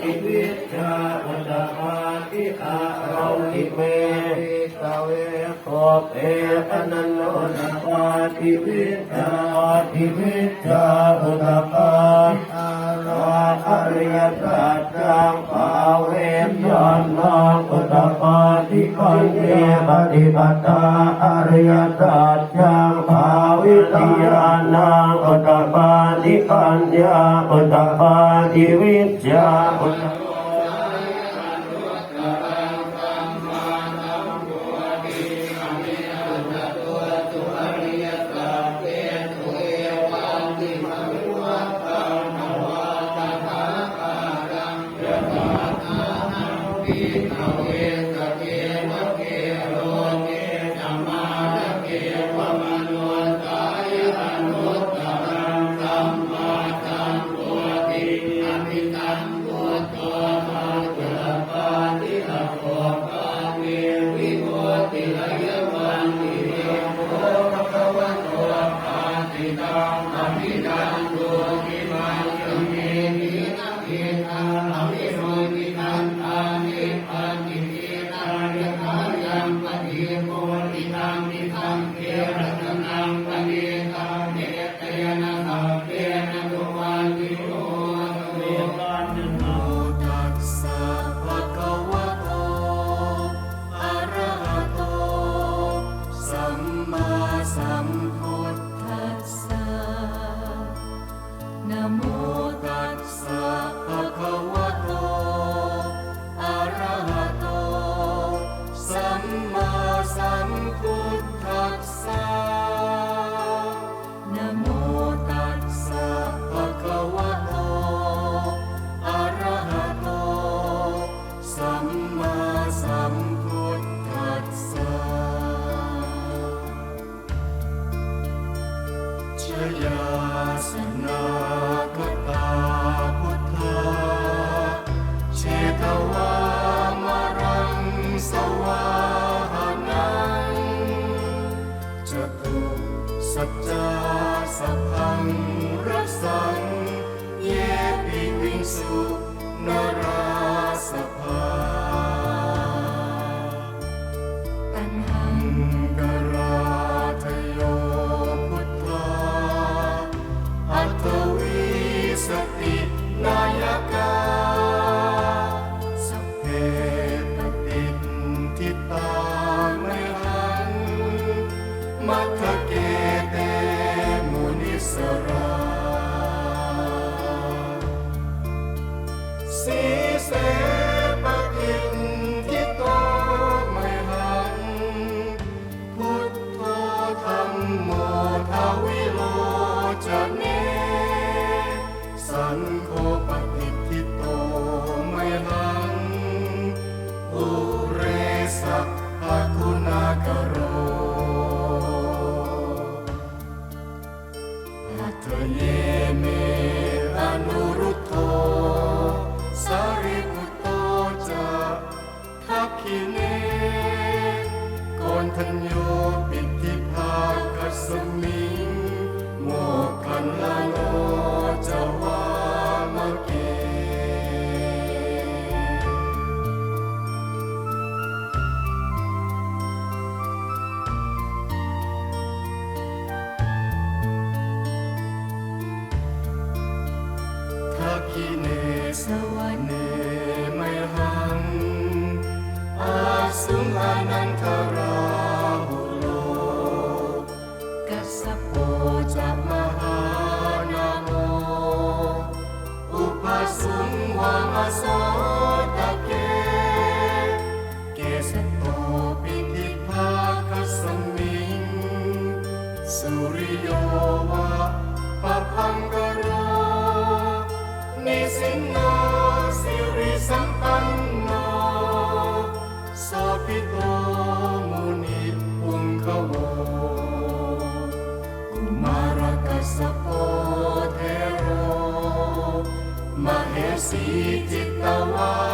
ติวิชาวันดะมาติอาเราติเมตเวขอบเอตนันโนนาปาติวิชาติวิชาวันดะมา อริยสัจจังปาเวนยนนังอุตปาติคันเยปฏิปตาอริยสัจจังปาวิทยานังอุตปาติคันยาอุตปาติวิจยาอุต หังอาสุงานันทราหุโลกัสโปจัมานาโมอุปสุวามโสตะเก เกสโตปิติภาคสมิง สุริโยวะปังกโรนิสิน สีจิตตะวั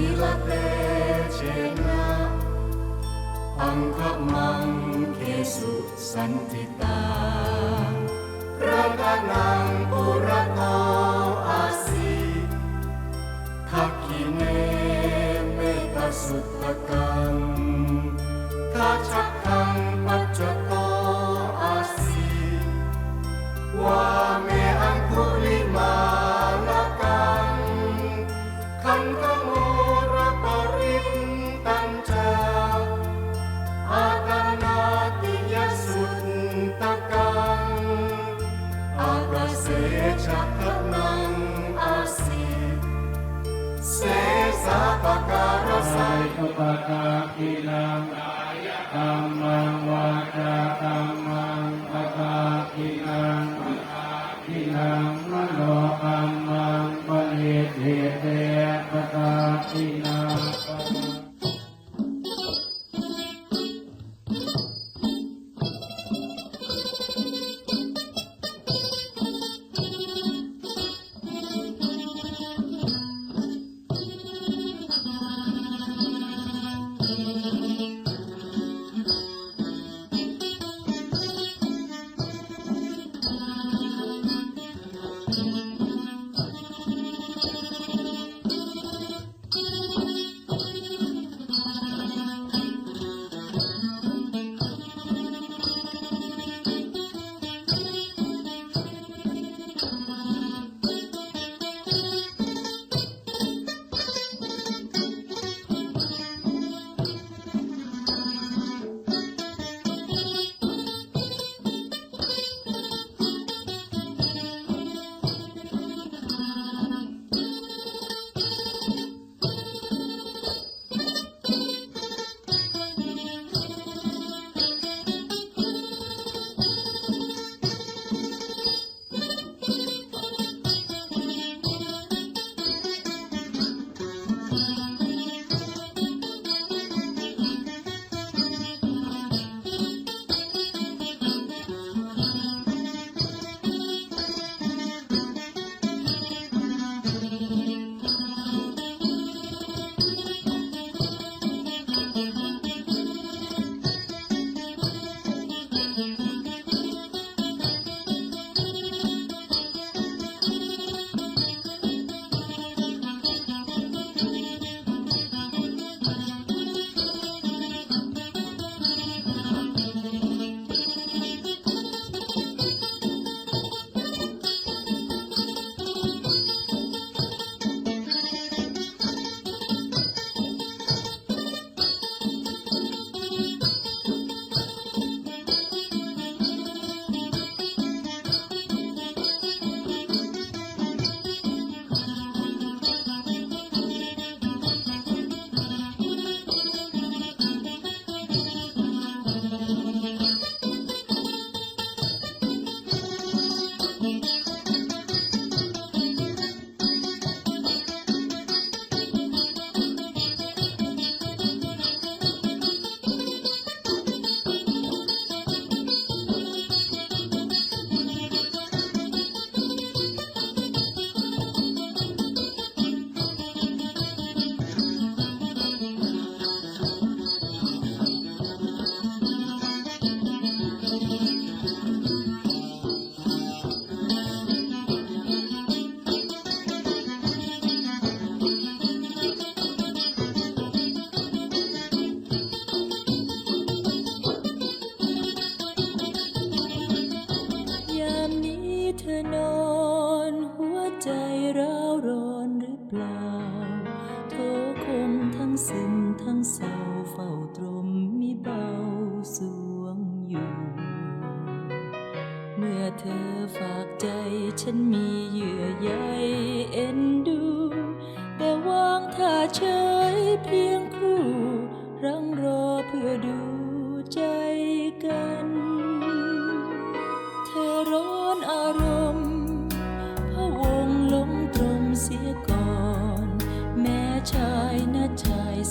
Vilategena Angkapmang Kesu Santita Radanang Purato Asi Takine Metasuttakang Kacak Chakanang asin Sesa pakara sayo Pakakhilang ayat Kamang wakatam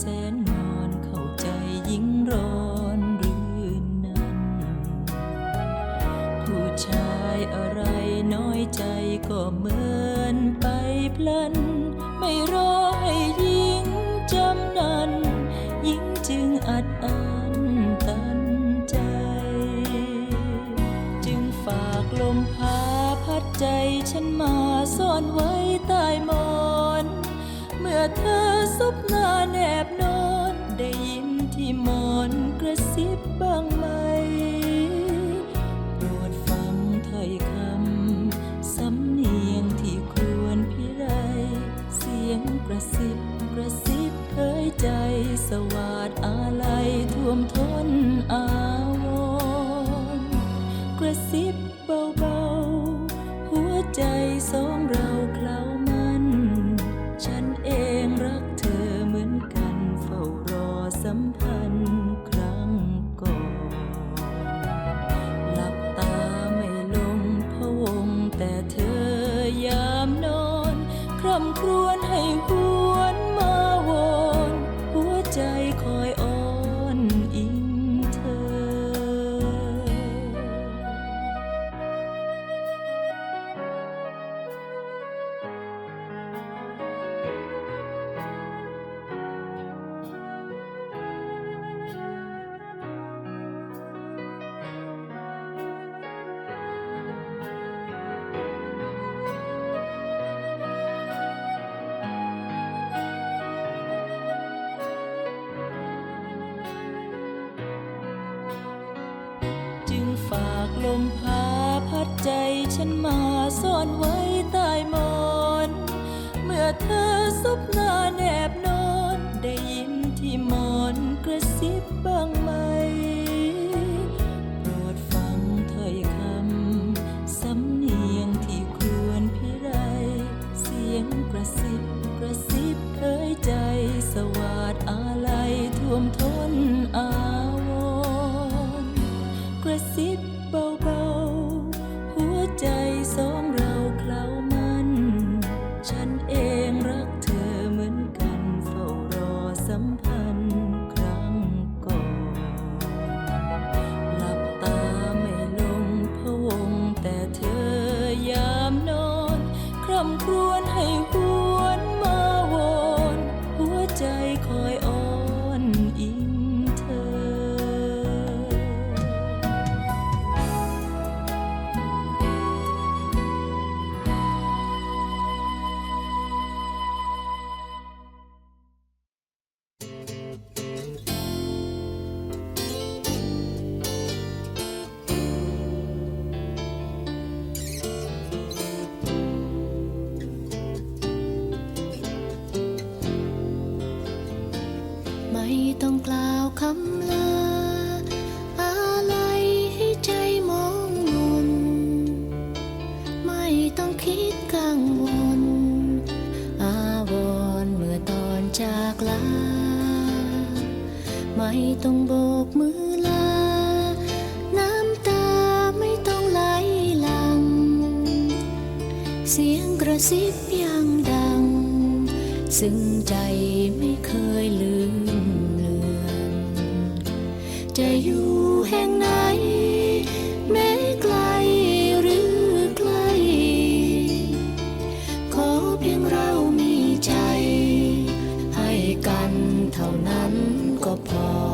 แสนนอนเข้าใจยิ่งร้อนรื่นนั้น ผู้ชายอะไรน้อยใจก็เหมือนไปพลัน ไม่รอ reciprocidade. наступна. ไม่ต้องกล่าวคำลาอะไรให้ใจมองมนไม่ต้องคิดกังวล อาวรเมื่อตอนจากลา ไม่ต้องโบกมือลา น้ำตาไม่ต้องไหลหลัง เสียงกระซิบยังดัง ซึ่งใจไม่เคยลืม อยู่แห่งไหน แม้ไกลหรือใกล้ขเพียงเรามีใจ ให้กันเท่านั้นก็พอ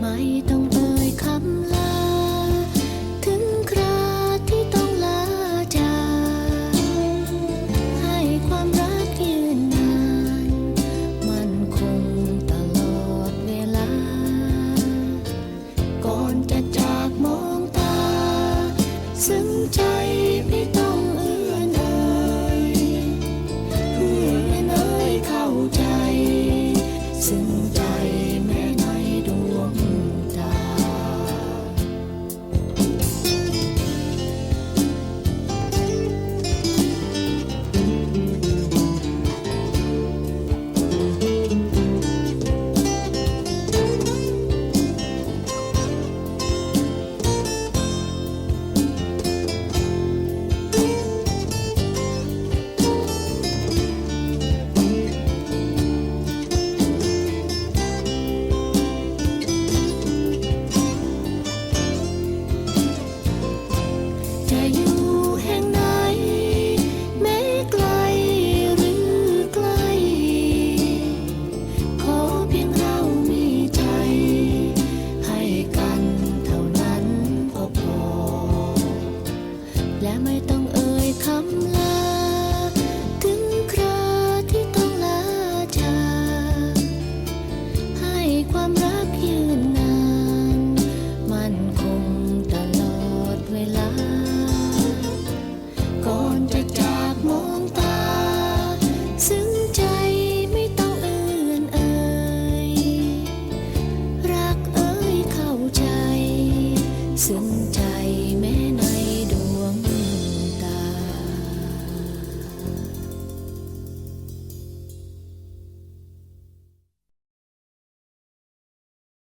ไม่ต้องเอ่ยคำลา และไม่ต้องเอ่ยคำลา